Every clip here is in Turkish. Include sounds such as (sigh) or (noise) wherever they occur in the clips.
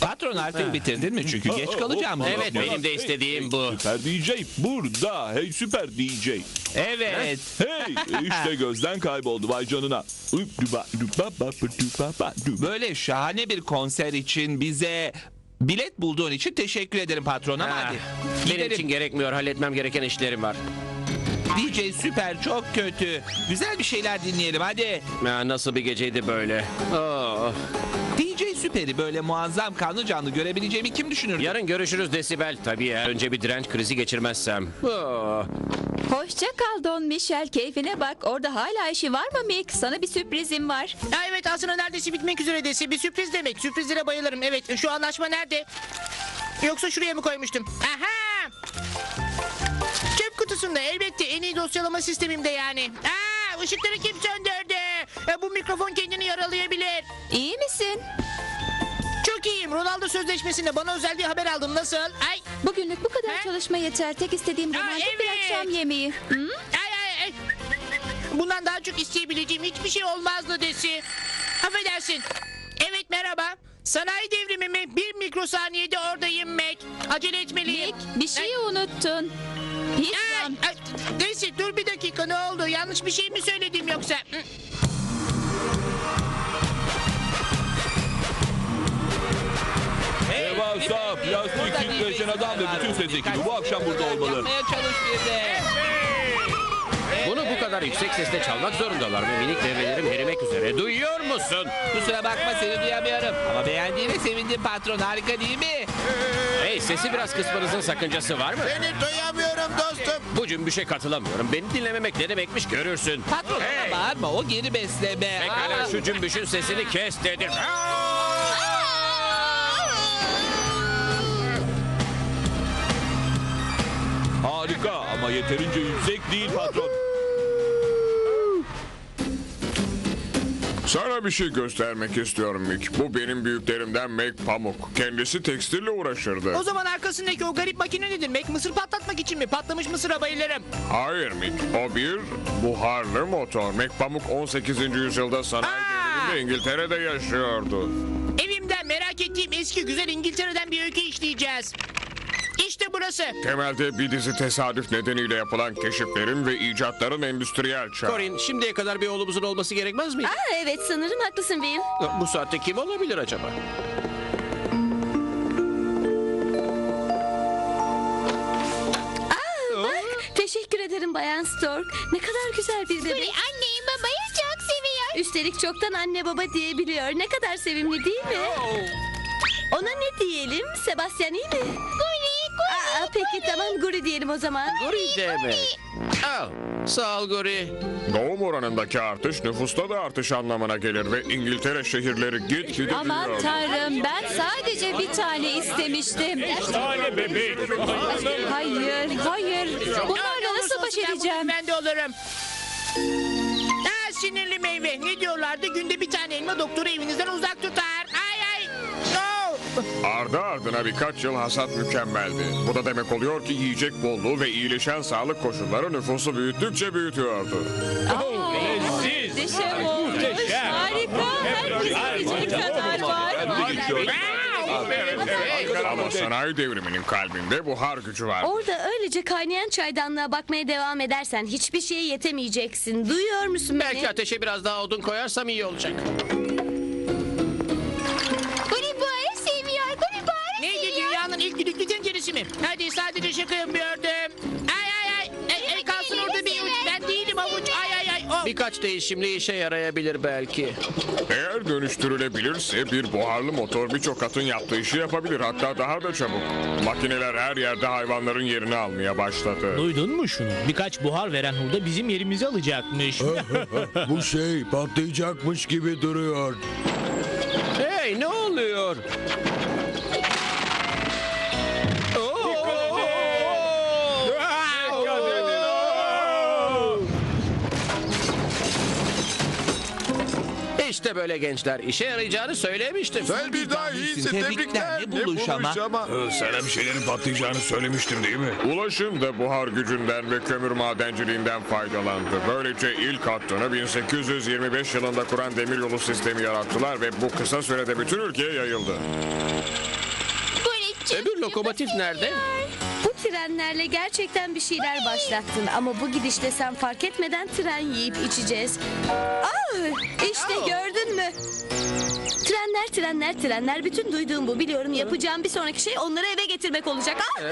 Patron artık bitirdin mi? Çünkü geç kalacağım. Evet, benim de istediğim bu. Süper DJ burada. Hey süper DJ. Evet. Hey (laughs) işte gözden kayboldu vay canına. Böyle şahane bir konser için bize bilet bulduğun için teşekkür ederim patron ama Ha, hadi. benim Gidelim. için gerekmiyor. Halletmem gereken işlerim var. DJ süper çok kötü. Güzel bir şeyler dinleyelim hadi. Ha, nasıl bir geceydi böyle? Oh. DJ süperi böyle muazzam kanlı canlı görebileceğimi kim düşünürdü? Yarın görüşürüz Desibel. Tabii eğer önce bir direnç krizi geçirmezsem. Oh. Hoşça kal Don Michel. Keyfine bak. Orada hala işi var mı Mick? Sana bir sürprizim var. Ha, evet aslında neredeyse bitmek üzere desi. Bir sürpriz demek. Sürprizlere bayılırım. Evet şu anlaşma nerede? Yoksa şuraya mı koymuştum? Aha! Çöp kutusunda elbette en iyi dosyalama sistemimde yani. Aa, ışıkları kim söndürdü? E, bu mikrofon kendini yaralayabilir. İyi misin? Çok iyiyim. Ronaldo sözleşmesinde bana özel bir haber aldım. Nasıl? Ay, Bugünlük bu kadar Ha? çalışma yeter. Tek istediğim Aa, romantik bir evet. akşam yemeği. Hı? ay, ay, ay. Bundan daha çok isteyebileceğim hiçbir şey olmazdı desi. Affedersin. Evet merhaba. Sanayi devrimi mi? Bir mikrosaniyede oradayım Mac. Acele etmeliyim. Mick bir şeyi unuttun. Hiç Ay, ay, Desi dur bir dakika ne oldu? Yanlış bir şey mi söyledim yoksa? Hı. Hey, Devasa plastik DJ adam ve bütün ses ekibi bu akşam burada olmalı. Yapmaya çalış bir de. Bunu bu kadar yüksek sesle çalmak zorundalar ve minik devrelerim erimek üzere. Duyuyor musun? Kusura bakma seni duyamıyorum. Ama beğendiğine sevindim patron harika değil mi? Hey sesi biraz kısmanızın sakıncası var mı? Seni duyamıyorum dostum. Bu cümbüşe katılamıyorum. Beni dinlememek ne demekmiş görürsün. Patron Hey! ona bağırma o geri besleme. Pekala Aa. şu cümbüşün sesini kes dedim. Harika ama yeterince yüksek değil patron. Sana bir şey göstermek istiyorum Mick. Bu benim büyüklerimden Mac Pamuk. Kendisi tekstille uğraşırdı. O zaman arkasındaki o garip makine nedir Mac? Mısır patlatmak için mi? Patlamış mısıra bayılırım. Hayır Mick. O bir buharlı motor. Mac Pamuk 18. yüzyılda sanayi devriminde İngiltere'de yaşıyordu. Evimden merak ettiğim eski güzel İngiltere'den bir öykü işleyeceğiz. Burası. Temelde bir dizi tesadüf nedeniyle yapılan keşiflerin ve icatların endüstriyel çağı. Corin şimdiye kadar bir oğlumuzun olması gerekmez mi? Aa, evet sanırım haklısın Will. Bu saatte kim olabilir acaba? Bak teşekkür ederim Bayan Stork. Ne kadar güzel bir bebek. Anneyi babayı çok seviyor. Üstelik çoktan anne baba diyebiliyor. Ne kadar sevimli değil mi? Ona ne diyelim? Sebastian iyi mi? Guri, Aa, peki tamam Guri diyelim o zaman. Gori demek. Al. Sağ ol Gori. Doğum oranındaki artış nüfusta da artış anlamına gelir ve İngiltere şehirleri gitgide Aman büyüyor. tanrım ben sadece bir tane istemiştim. Hayır, hayır. Bunlarla nasıl baş edeceğim? Ben de olurum. Ha, sinirli meyve. Ne diyorlardı? Günde bir tane elma doktoru evinizden uzak tutar. Ardı ardına birkaç yıl hasat mükemmeldi. Bu da demek oluyor ki yiyecek bolluğu ve iyileşen sağlık koşulları nüfusu büyüttükçe büyütüyordu. Muhteşem olmuş. Harika. Kadar var. Ama sanayi devriminin kalbinde buhar gücü var. Orada öylece kaynayan çaydanlığa bakmaya devam edersen hiçbir şeye yetemeyeceksin. Duyuyor musun beni? Belki ateşe biraz daha odun koyarsam iyi olacak. Hadi sadece şaka yapıyordum. Ay ay ay. Ey, ey, kalsın orada bir uç. Ben değilim avuç. Ay ay ay. Oh. Birkaç değişimli işe yarayabilir belki. Eğer dönüştürülebilirse bir buharlı motor birçok atın yaptığı işi yapabilir. Hatta daha da çabuk. Makineler her yerde hayvanların yerini almaya başladı. Duydun mu şunu? Birkaç buhar veren hurda bizim yerimizi alacakmış. (laughs) Bu şey patlayacakmış gibi duruyor. Hey ne oluyor? İşte böyle gençler. işe yarayacağını söylemiştim. Sen bir daha iyisin. Tebrikler. Ne buluş ama. Sana bir şeylerin patlayacağını söylemiştim değil mi? Ulaşım da buhar gücünden ve kömür madenciliğinden faydalandı. Böylece ilk hattını 1825 yılında kuran demiryolu sistemi yarattılar ve bu kısa sürede bütün ülkeye yayıldı. Öbür lokomotif nerede? Bu trenlerle gerçekten bir şeyler başlattın ama bu gidişle sen fark etmeden tren yiyip içeceğiz. Aa, işte gördün mü? Trenler, trenler, trenler. Bütün duyduğum bu. Biliyorum yapacağım bir sonraki şey onları eve getirmek olacak. Aa!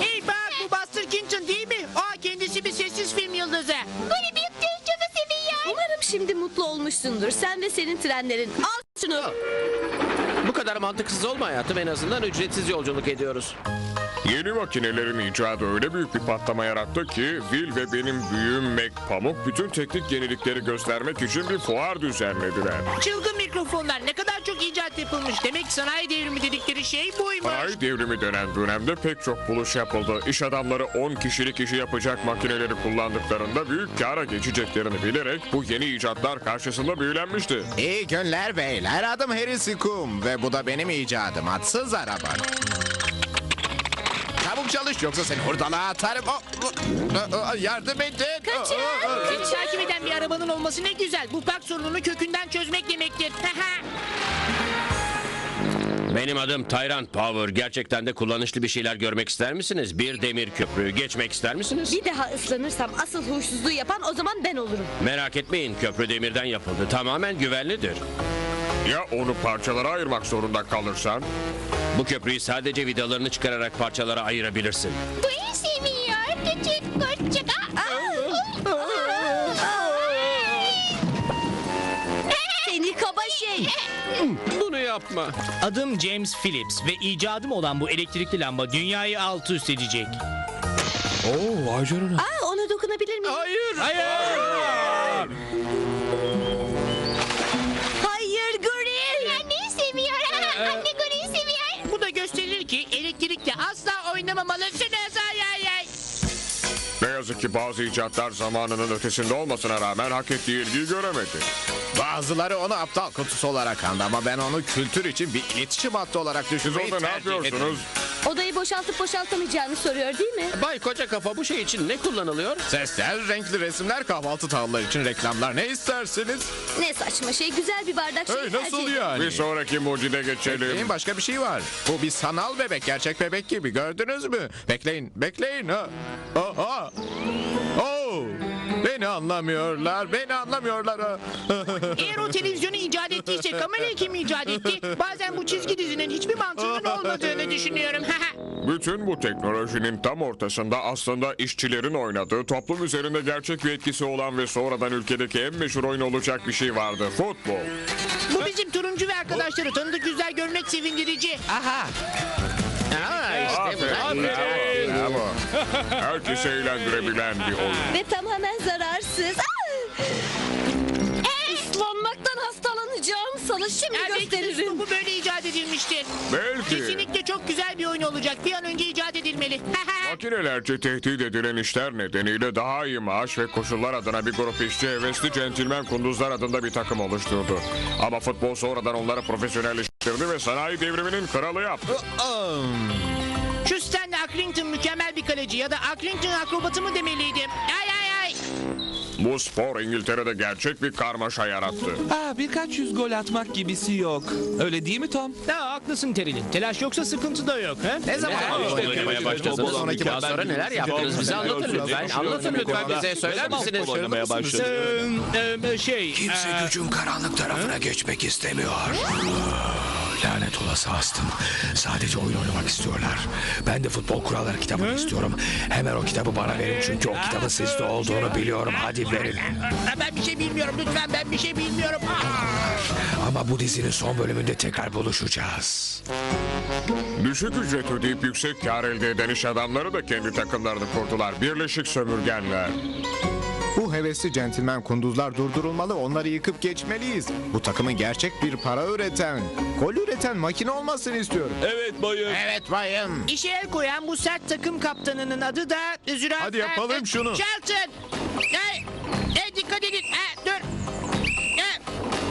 Hey bak bu Buster Keaton değil mi? Aa kendisi bir sessiz film yıldızı. Böyle büyük tecrübe seviyor. Umarım şimdi mutlu olmuşsundur. Sen ve senin trenlerin. Al şunu. Bu kadar mantıksız olma hayatım. En azından ücretsiz yolculuk ediyoruz. Yeni makinelerin icadı öyle büyük bir patlama yarattı ki Will ve benim büyüğüm Mac Pamuk bütün teknik yenilikleri göstermek için bir fuar düzenlediler. Çılgın mikrofonlar ne kadar çok icat yapılmış. Demek sanayi devrimi dedikleri şey buymuş. Sanayi devrimi denen dönemde pek çok buluş yapıldı. İş adamları 10 kişilik işi yapacak makineleri kullandıklarında büyük kâra geçeceklerini bilerek bu yeni icatlar karşısında büyülenmişti. İyi günler beyler. Adım Harry Sikum ve bu da benim icadım. Atsız araba. Çabuk çalış yoksa seni hurdalığa atarım. Oh, oh, oh, yardım edin. Oh. Seni takip eden bir arabanın olması ne güzel. Bu park sorununu kökünden çözmek demektir. (laughs) Benim adım Tyrant Power. Gerçekten de kullanışlı bir şeyler görmek ister misiniz? Bir demir köprüyü geçmek ister misiniz? Bir daha ıslanırsam asıl huysuzluğu yapan o zaman ben olurum. Merak etmeyin köprü demirden yapıldı. Tamamen güvenlidir. Ya onu parçalara ayırmak zorunda kalırsan? Bu köprüyü sadece vidalarını çıkararak parçalara ayırabilirsin. Bu seviyor. Küçük küçük. Seni kaba şey. Bunu yapma. Adım James Phillips ve icadım olan bu elektrikli lamba dünyayı alt üst edecek. Oo vay canına. Aa, ona dokunabilir miyim? Hayır! Hayır yazık ki bazı icatlar zamanının ötesinde olmasına rağmen hak ettiği ilgiyi göremedi. Bazıları onu aptal kutusu olarak andı ama ben onu kültür için bir iletişim hattı olarak Siz düşünmeyi orada ne tercih ederim. yapıyorsunuz? Odayı boşaltıp boşaltamayacağını soruyor değil mi? Bay koca kafa bu şey için ne kullanılıyor? Sesler, renkli resimler, kahvaltı tahılları için reklamlar ne istersiniz? Ne saçma şey. Güzel bir bardak şey Hey, tercih nasıl ederim. yani? Bir sonraki mucide geçelim. Bekleyin başka bir şey var. Bu bir sanal bebek, gerçek bebek gibi. Gördünüz mü? Bekleyin, bekleyin. Ha. Aha. Oh. Beni anlamıyorlar, beni anlamıyorlar. (laughs) Eğer o televizyonu icat ettiyse kamerayı kim icat etti? Bazen bu çizgi dizinin hiçbir mantığının olmadığını düşünüyorum. (laughs) Bütün bu teknolojinin tam ortasında aslında işçilerin oynadığı, toplum üzerinde gerçek bir etkisi olan ve sonradan ülkedeki en meşhur oyun olacak bir şey vardı. Futbol. bu bizim turuncu ve arkadaşları tanıdık yüzler görmek sevindirici. Aha. Aa, işte bravo, bravo. Herkesi eğlendirebilen bir oyun. Ve tamamen zararsız. Aa! Islanmaktan hastalanacağım. Sana şimdi gösteririm. bu böyle icat edilmiştir. Belki Kesinlikle çok güzel bir oyun olacak. Bir an önce icat edilmeli. (laughs) makinelerce tehdit edilen işler nedeniyle daha iyi maaş ve koşullar adına bir grup işçi hevesli centilmen kunduzlar adında bir takım oluşturdu. Ama futbol sonradan onları profesyonelleştirdi ve sanayi devriminin kralı yaptı. Şu Stanley Accrington mükemmel bir kaleci ya da Accrington akrobatı mı demeliydim? Ay ay ay. Bu spor İngiltere'de gerçek bir karmaşa yarattı. Aa, birkaç yüz gol atmak gibisi yok. Öyle değil mi Tom? Ha, haklısın Teril'in. Telaş yoksa sıkıntı da yok. He? Ne zaman İşte oynamaya başladınız. Sonraki Daha sonra neler yaptınız bize anlatın lütfen. Anlatın lütfen bize. Söyler misiniz? oynamaya başladı. Ee, e, şey... Kimse e, gücün karanlık tarafına geçmek istemiyor. Lanet olası astım. Sadece oyun oynamak istiyorlar. Ben de futbol kuralları kitabını istiyorum. Hemen o kitabı bana verin çünkü o kitabın sizde olduğunu biliyorum. Hadi verin. Ben bir şey bilmiyorum lütfen ben bir şey bilmiyorum. Ama bu dizinin son bölümünde tekrar buluşacağız. Düşük ücret ödeyip yüksek kar elde eden iş adamları da kendi takımlarını kurdular. Birleşik sömürgenler. Bu hevesli centilmen kunduzlar durdurulmalı, onları yıkıp geçmeliyiz. Bu takımın gerçek bir para üreten, gol üreten makine olmasını istiyorum. Evet bayım. Evet bayım. İşe el koyan bu sert takım kaptanının adı da Zürafa. Hadi yapalım şunu. Charlton. Hey, hey dikkat edin. Hey, dur. Hey,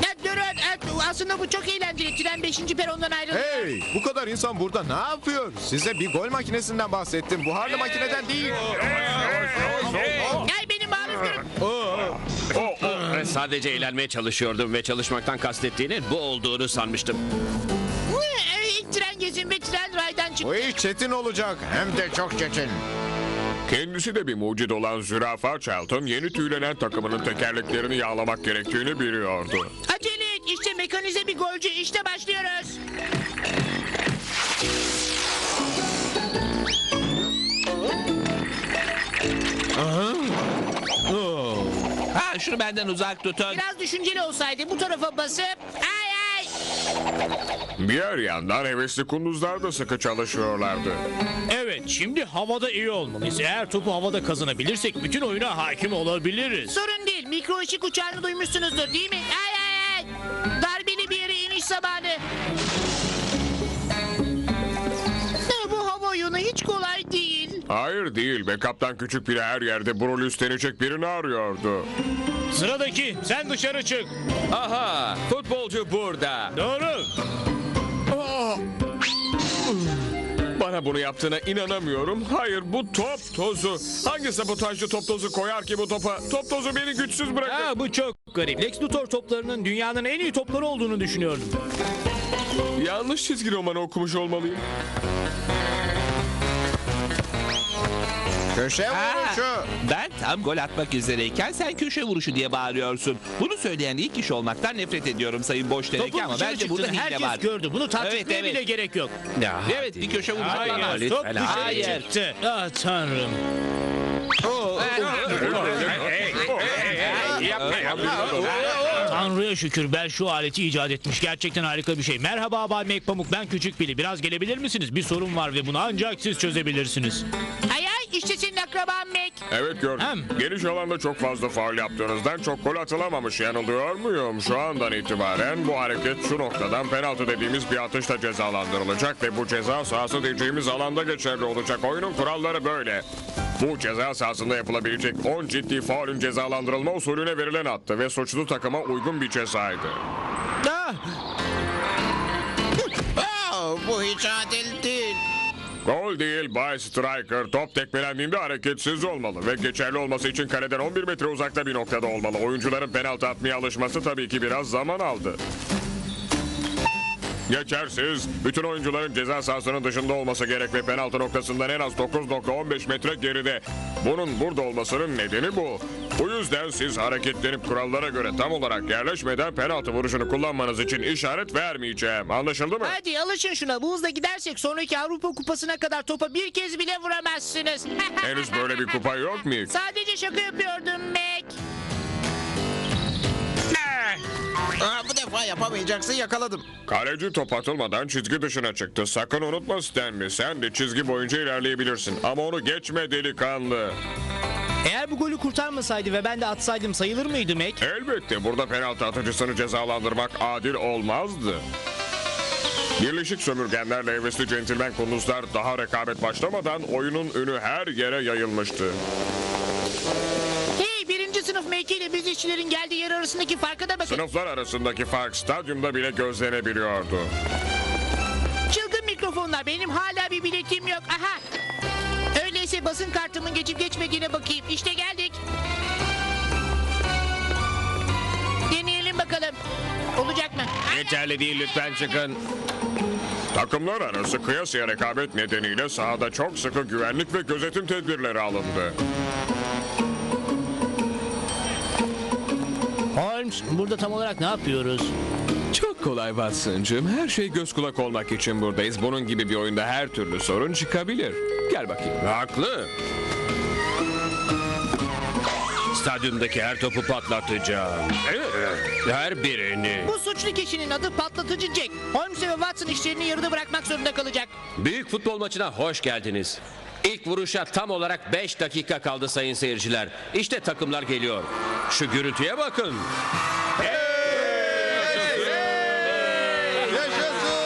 hey, durun. Aslında bu çok eğlenceli. Tren 5. perondan ayrılıyor. Hey, bu kadar insan burada ne yapıyor? Size bir gol makinesinden bahsettim. Buharlı makineden değil. Hey, hey, hey, hey, hey sadece eğlenmeye çalışıyordum ve çalışmaktan kastettiğinin bu olduğunu sanmıştım. Ee, İlk tren gezim ve tren raydan çıktı. Bu iş çetin olacak. Hem de çok çetin. Kendisi de bir mucit olan zürafa Charlton yeni tüylenen takımının tekerleklerini yağlamak gerektiğini biliyordu. Acele et. İşte mekanize bir golcü. İşte başlıyoruz. Ha şunu benden uzak tutun. Biraz düşünceli olsaydı bu tarafa basıp... Ay ay. Diğer yandan hevesli kunduzlar da sıkı çalışıyorlardı. Evet şimdi havada iyi olmalıyız. Eğer topu havada kazanabilirsek bütün oyuna hakim olabiliriz. Sorun değil. Mikro ışık uçağını duymuşsunuzdur değil mi? Ay ay ay. Darbeli bir yere iniş zamanı. Hayır değil ve kaptan küçük bile her yerde brol üstlenecek birini arıyordu. Sıradaki sen dışarı çık. Aha futbolcu burada. Doğru. Bana bunu yaptığına inanamıyorum. Hayır bu top tozu. Hangi sabotajcı top tozu koyar ki bu topa? Top tozu beni güçsüz bırakır. Ha, bu çok garip. Lex Luthor toplarının dünyanın en iyi topları olduğunu düşünüyordum. Yanlış çizgi romanı okumuş olmalıyım. Köşe Ha, vuruşu. ben tam gol atmak üzereyken sen köşe vuruşu diye bağırıyorsun. Bunu söyleyen ilk kişi olmaktan nefret ediyorum sayın boş teneke Topun ama dışarı bence burada çıktığını hile herkes var. gördü. Bunu tartışmaya Evet, evet. bile gerek yok. Ya, Evet bir köşe vuruşu Hayır, olamaz. top dışarı hayır. çıktı. Ah tanrım. Tanrı'ya şükür ben şu aleti icat etmiş. Gerçekten harika bir şey. Merhaba Bay Mekpamuk ben Küçük Bili. Biraz gelebilir misiniz? Bir sorun var ve bunu ancak siz çözebilirsiniz. Akraban Mac. Evet gördüm. Hem. Geniş alanda çok fazla faul yaptığınızdan çok gol atılamamış. Yanılıyor muyum? Şu andan itibaren bu hareket şu noktadan penaltı dediğimiz bir atışla cezalandırılacak ve bu ceza sahası diyeceğimiz alanda geçerli olacak. Oyunun kuralları böyle. Bu ceza sahasında yapılabilecek 10 ciddi faulün cezalandırılma usulüne verilen attı ve suçlu takıma uygun bir cezaydı. Ah! bu hiç adil değil. Gol değil Bay Striker. Top tekmelendiğinde hareketsiz olmalı ve geçerli olması için kaleden 11 metre uzakta bir noktada olmalı. Oyuncuların penaltı atmaya alışması tabii ki biraz zaman aldı. Geçersiz. Bütün oyuncuların ceza sahasının dışında olması gerek ve penaltı noktasından en az 9.15 metre geride. Bunun burada olmasının nedeni bu. Bu yüzden siz hareketlenip kurallara göre tam olarak yerleşmeden penaltı vuruşunu kullanmanız için işaret vermeyeceğim. Anlaşıldı mı? Hadi alışın şuna. Bu hızla gidersek sonraki Avrupa Kupası'na kadar topa bir kez bile vuramazsınız. (laughs) Henüz böyle bir kupa yok mu? Sadece şaka yapıyordum Mac. Aa, bu defa yapamayacaksın yakaladım. Kaleci top atılmadan çizgi dışına çıktı. Sakın unutma Stanley. Sen de çizgi boyunca ilerleyebilirsin. Ama onu geçme delikanlı. Eğer bu golü kurtarmasaydı ve ben de atsaydım sayılır mıydı Mac? Elbette burada penaltı atıcısını cezalandırmak adil olmazdı. Birleşik sömürgenlerle hevesli centilmen kunduzlar daha rekabet başlamadan oyunun ünü her yere yayılmıştı. Sınıf Mac ile biz işçilerin geldiği yer arasındaki farka da bakın. Sınıflar arasındaki fark stadyumda bile gözlenebiliyordu. Çılgın mikrofonlar. Benim hala bir biletim yok. Aha. Öyleyse basın kartımın geçip geçmediğine bakayım. İşte geldik. Deneyelim bakalım. Olacak mı? Yeterli değil lütfen çıkın. Takımlar arası kıyasıya rekabet nedeniyle sahada çok sıkı güvenlik ve gözetim tedbirleri alındı. Holmes burada tam olarak ne yapıyoruz? Çok kolay Watson'cığım. Her şey göz kulak olmak için buradayız. Bunun gibi bir oyunda her türlü sorun çıkabilir. Gel bakayım. Haklı. Stadyumdaki her topu patlatacağım. Her birini. Bu suçlu kişinin adı patlatıcı Jack. Holmes ve Watson işlerini yarıda bırakmak zorunda kalacak. Büyük futbol maçına hoş geldiniz. İlk vuruşa tam olarak 5 dakika kaldı sayın seyirciler. İşte takımlar geliyor. Şu gürültüye bakın.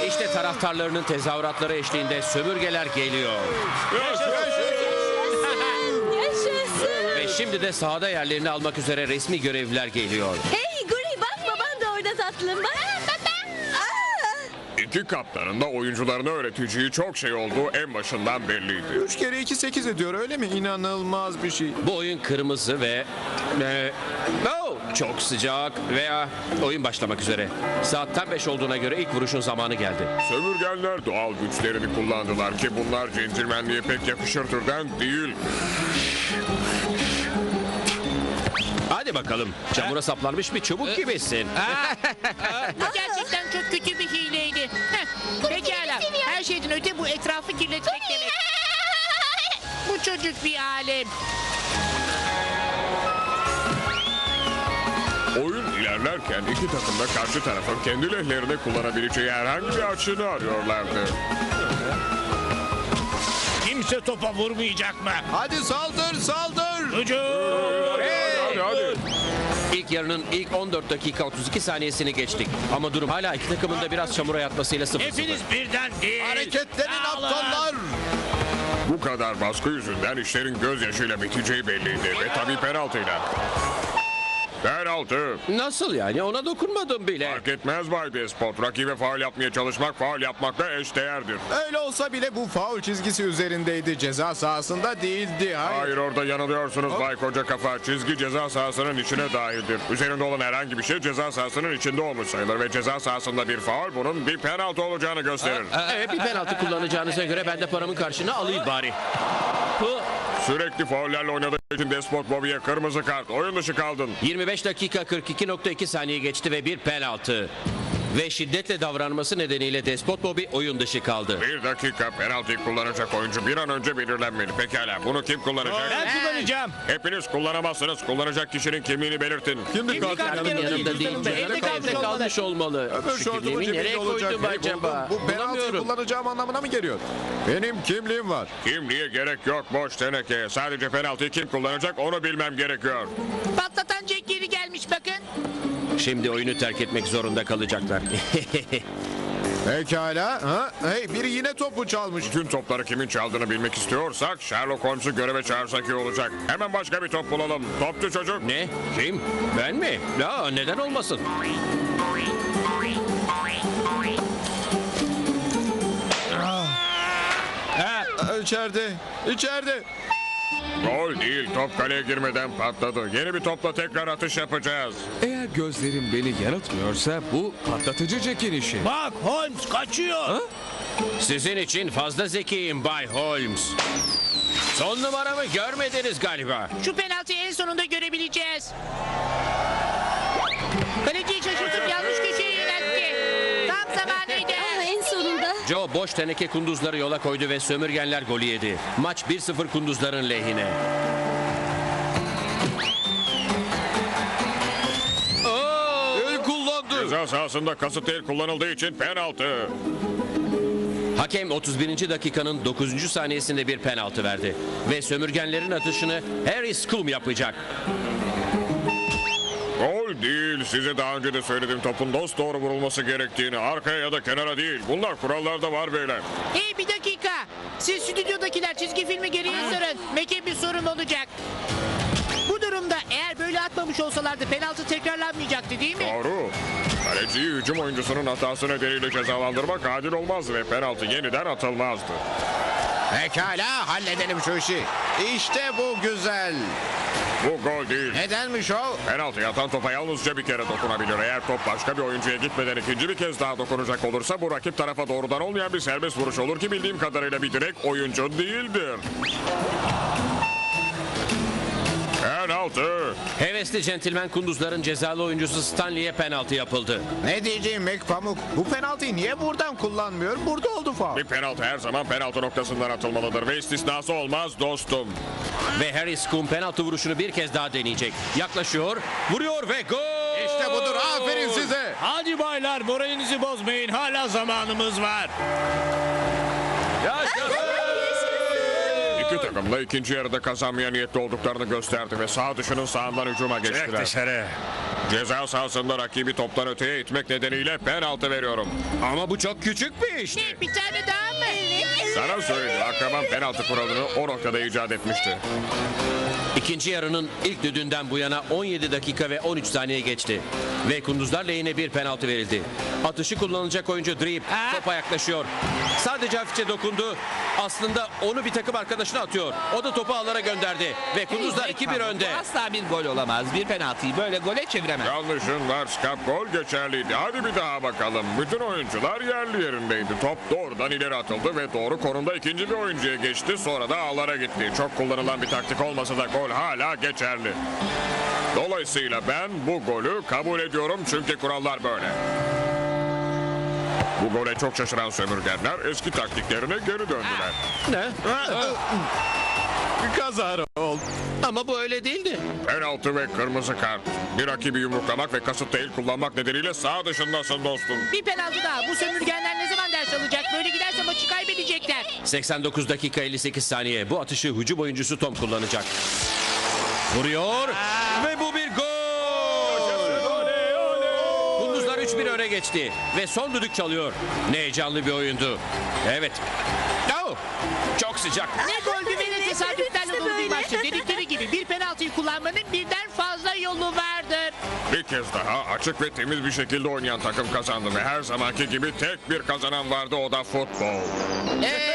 İşte taraftarlarının tezahüratları eşliğinde sömürgeler geliyor. Ve şimdi de sahada yerlerini almak üzere resmi görevliler geliyor. Hey Guri bak baban da orada tatlım bak. Baba. İki kaptanın da oyuncularına öğreteceği çok şey olduğu en başından belliydi. 3 kere 2 8 ediyor öyle mi? İnanılmaz bir şey. Bu oyun kırmızı ve... E, oh, çok sıcak veya oyun başlamak üzere. Saat tam 5 olduğuna göre ilk vuruşun zamanı geldi. Sömürgenler doğal güçlerini kullandılar ki bunlar centilmenliğe pek yakışır türden değil. Hadi bakalım. Çamura saplanmış bir çubuk gibisin. Bu gerçekten çok kötü bir hileydi. Bu etrafı kirletmek demek. Bu çocuk bir alem. Oyun ilerlerken iki takım da karşı tarafın kendi lehlerine kullanabileceği herhangi bir açığını arıyorlardı. Kimse topa vurmayacak mı? Hadi saldır saldır. Hücum! Hadi hadi. İlk yarının ilk 14 dakika 32 saniyesini geçtik. Ama durum hala iki takımın da biraz çamura yatmasıyla 0-0. Hepiniz birden değil. Hareketlerin Dağılın. aptallar. Bu kadar baskı yüzünden işlerin gözyaşıyla biteceği belliydi ve tabii penaltıyla. Penaltı. Nasıl yani? Ona dokunmadım bile. Fark etmez Bay Despot. Rakibe faul yapmaya çalışmak faul yapmakla eşdeğerdir. Öyle olsa bile bu faul çizgisi üzerindeydi. Ceza sahasında değildi. Hayır. Hayır orada yanılıyorsunuz Bay Koca Kafa. Çizgi ceza sahasının içine dahildir. Üzerinde olan herhangi bir şey ceza sahasının içinde olmuş sayılır ve ceza sahasında bir faul bunun bir penaltı olacağını gösterir. Evet bir penaltı kullanacağınıza göre ben de paramın karşına alayım bari. Hı. Sürekli faullerle oynadığı için Despot Bobby'ye kırmızı kart. Oyun dışı kaldın. 25 dakika 42.2 saniye geçti ve bir penaltı. Ve şiddetle davranması nedeniyle Despot Bobby oyun dışı kaldı. Bir dakika penaltıyı kullanacak oyuncu bir an önce belirlenmeli. Pekala bunu kim kullanacak? Ben kullanacağım. Hepiniz kullanamazsınız. Kullanacak kişinin kimliğini belirtin. Kimlik kartı kartı yanımda yanımda değil. Evde evde kalmış olmalı. kalmış olmalı. Öbür Şu şortumun kimliğimi cebinde nereye olacak. koydum Hey, acaba? buldum. Bu penaltıyı Bulamıyorum. kullanacağım anlamına mı geliyor? Benim kimliğim var. Kimliğe gerek yok boş teneke. Sadece penaltıyı kim kullanacak onu bilmem gerekiyor. Patlatan Jack geri gelmiş bakın. Şimdi oyunu terk etmek zorunda kalacaklar. (laughs) Pekala. Ha? Hey biri yine topu çalmış. Tüm topları kimin çaldığını bilmek istiyorsak Sherlock Holmes'u göreve çağırsak iyi olacak. Hemen başka bir top bulalım. Topçu çocuk. ne? Kim? Ben mi? Ya neden olmasın? Aa, İçeride. İçeride. Gol değil top kaleye girmeden patladı. Yeni bir topla tekrar atış yapacağız. Eğer gözlerim beni yanıltmıyorsa bu patlatıcı Jack'in işi. Bak Holmes kaçıyor. Sizin için fazla zekiyim Bay Holmes. Son numaramı görmediniz galiba. Şu penaltıyı en sonunda görebileceğiz. Kaleciyi şaşırtıp yanlış köşeye yöneltti. Tam zamanıydı. En sonunda. Joe boş teneke kunduzları yola koydu ve sömürgenler golü yedi. Maç 1-0 kunduzların lehine. Ceza sahasında kasıt el kullanıldığı için penaltı. Hakem 31. dakikanın 9. saniyesinde bir penaltı verdi. Ve sömürgenlerin atışını Harry Scum yapacak. Gol değil. Size daha önce de söyledim topun dost doğru vurulması gerektiğini. Arkaya ya da kenara değil. Bunlar kurallarda var beyler. Hey bir dakika. Siz stüdyodakiler çizgi filmi geriye sarın. Meke bir sorun olacak. Bu durumda eğer böyle atmamış olsalardı penaltı tekrarlanmayacaktı değil mi? Doğru. Kaleciyi hücum oyuncusunun hatası nedeniyle cezalandırmak adil olmaz ve penaltı yeniden atılmazdı. Pekala halledelim şu işi. İşte bu güzel. Bu gol değil. Nedenmiş o? Penaltı atan topa yalnızca bir kere dokunabilir. Eğer top başka bir oyuncuya gitmeden ikinci bir kez daha dokunacak olursa bu rakip tarafa doğrudan olmayan bir serbest vuruş olur ki bildiğim kadarıyla bir direkt oyuncu değildir. Penaltı. Hevesli centilmen kunduzların cezalı oyuncusu Stanley'e penaltı yapıldı. Ne diyeceğim Mek Pamuk? Bu penaltıyı niye buradan kullanmıyor? Burada oldu faul. Bir penaltı her zaman penaltı noktasından atılmalıdır ve istisnası olmaz dostum. Ve Harry Scum penaltı vuruşunu bir kez daha deneyecek. Yaklaşıyor, vuruyor ve gol! İşte budur. Aferin size. Hadi baylar moralinizi bozmayın. Hala zamanımız var. İki takım da ikinci yarıda kazanmaya niyetli olduklarını gösterdi ve sağ dışının sağından hücuma geçtiler. dışarı. Ceza sahasında rakibi toptan öteye itmek nedeniyle penaltı veriyorum. Ama bu çok küçük bir iş. Ne bir tane daha mı? Sana söyledi akraban penaltı kuralını o noktada icat etmişti. İkinci yarının ilk düdüğünden bu yana 17 dakika ve 13 saniye geçti. Ve kunduzlar lehine bir penaltı verildi. Atışı kullanılacak oyuncu Drip topa yaklaşıyor. Sadece hafifçe dokundu. Aslında onu bir takım arkadaşına atıyor. O da topu ağlara gönderdi. Ve kunduzlar 2-1 önde. Bu asla bir gol olamaz. Bir penaltıyı böyle gole çeviremez. Yanlışın var Skap gol geçerliydi. Hadi bir daha bakalım. Bütün oyuncular yerli yerindeydi. Top doğrudan ileri atıldı ve doğru konumda ikinci bir oyuncuya geçti. Sonra da ağlara gitti. Çok kullanılan bir taktik olmasa da gol hala geçerli. Dolayısıyla ben bu golü kabul ediyorum çünkü kurallar böyle. Bu gole çok şaşıran sömürgenler eski taktiklerine geri döndüler. Ne? Kazara oldu. Ama bu öyle değildi. Penaltı ve kırmızı kart. Bir rakibi yumruklamak ve kasıtlı el kullanmak nedeniyle sağ dışındasın dostum. Bir penaltı daha. Bu sömürgenler ne zaman ders alacak? Böyle giderse maçı kaybedecekler. 89 dakika 58 saniye. Bu atışı hücum oyuncusu Tom kullanacak. Vuruyor ve bu bir. Kunduzlar 3-1 öne geçti ve son düdük çalıyor. Ne heyecanlı bir oyundu. Evet. Oh, çok sıcak. Ne goldü ve ne tesadüflerle işte dolu bir maçtı. Dedikleri gibi bir penaltıyı kullanmanın birden fazla yolu vardır. Bir kez daha açık ve temiz bir şekilde oynayan takım kazandı ve her zamanki gibi tek bir kazanan vardı o da futbol. Gördüğün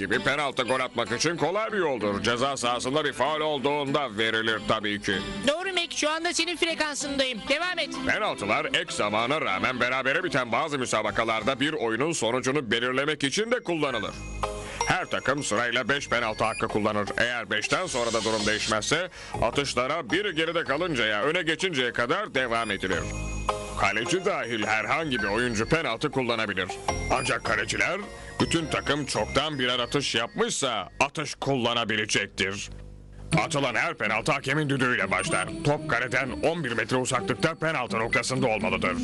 gibi penaltı gol atmak için kolay bir yoldur. Ceza sahasında bir faul olduğunda verilir tabii ki. Doğru Mac şu anda senin frekansındayım. Devam et. Penaltılar ek zamana rağmen berabere biten bazı müsabakalarda bir oyunun sonucunu belirlemek için de kullanılır. Her takım sırayla 5 penaltı hakkı kullanır. Eğer 5'ten sonra da durum değişmezse atışlara biri geride kalıncaya öne geçinceye kadar devam edilir. Kaleci dahil herhangi bir oyuncu penaltı kullanabilir. Ancak kaleciler bütün takım çoktan birer atış yapmışsa atış kullanabilecektir. Atılan her penaltı hakemin düdüğüyle başlar. Top kaleden 11 metre uzaklıkta penaltı noktasında olmalıdır.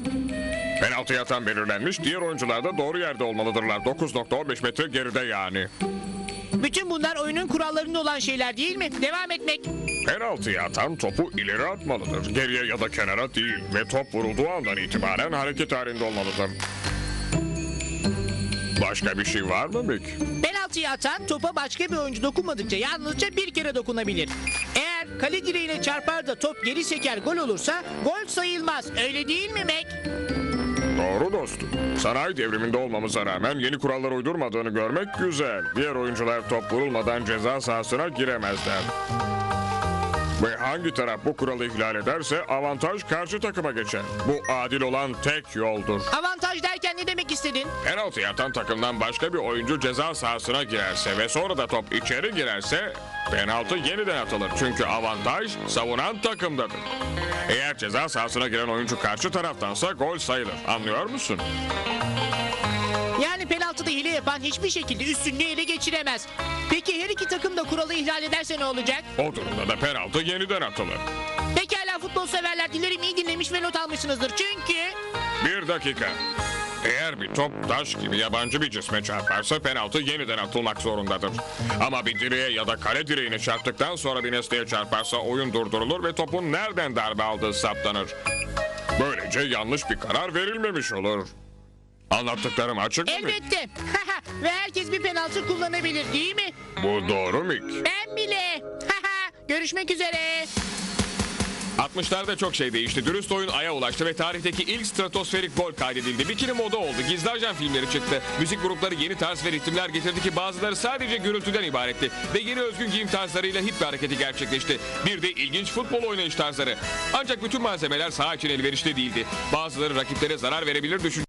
Penaltı atan belirlenmiş, diğer oyuncular da doğru yerde olmalıdırlar. 9.15 metre geride yani. Bütün bunlar oyunun kurallarında olan şeyler değil mi? Devam etmek. Penaltıyı atan topu ileri atmalıdır. Geriye ya da kenara değil. Ve top vurulduğu andan itibaren hareket halinde olmalıdır. Başka bir şey var mı Mick? Penaltıyı atan topa başka bir oyuncu dokunmadıkça yalnızca bir kere dokunabilir. Eğer kale direğine çarpar da top geri seker gol olursa gol sayılmaz. Öyle değil mi Mac? Doğru dostum. Sanayi devriminde olmamıza rağmen yeni kurallar uydurmadığını görmek güzel. Diğer oyuncular top vurulmadan ceza sahasına giremezler. Ve hangi taraf bu kuralı ihlal ederse avantaj karşı takıma geçer. Bu adil olan tek yoldur. Avantaj derken ne demek istedin? Penaltı atan takımdan başka bir oyuncu ceza sahasına girerse ve sonra da top içeri girerse penaltı yeniden atılır. Çünkü avantaj savunan takımdadır. Eğer ceza sahasına giren oyuncu karşı taraftansa gol sayılır. Anlıyor musun? Yani penaltıda hile yapan hiçbir şekilde üstünlüğü ele geçiremez. Peki her iki takım da kuralı ihlal ederse ne olacak? O durumda da penaltı yeniden atılır. Pekala futbol severler dilerim iyi dinlemiş ve not almışsınızdır. Çünkü Bir dakika. Eğer bir top taş gibi yabancı bir cisme çarparsa penaltı yeniden atılmak zorundadır. Ama bir direğe ya da kale direğine çarptıktan sonra bir nesneye çarparsa oyun durdurulur ve topun nereden darbe aldığı saptanır. Böylece yanlış bir karar verilmemiş olur. Anlattıklarım açık mı? elbette. (laughs) ve herkes bir penaltı kullanabilir değil mi? Bu doğru mu? Ben bile. (laughs) Görüşmek üzere. 60'larda çok şey değişti. Dürüst oyun aya ulaştı ve tarihteki ilk stratosferik gol kaydedildi. Bikini moda oldu. Gizli ajan filmleri çıktı. Müzik grupları yeni tarz ve ritimler getirdi ki bazıları sadece gürültüden ibaretti. Ve yeni özgün giyim tarzlarıyla hit bir hareketi gerçekleşti. Bir de ilginç futbol oynayış tarzları. Ancak bütün malzemeler saha için elverişli değildi. Bazıları rakiplere zarar verebilir düşüncesi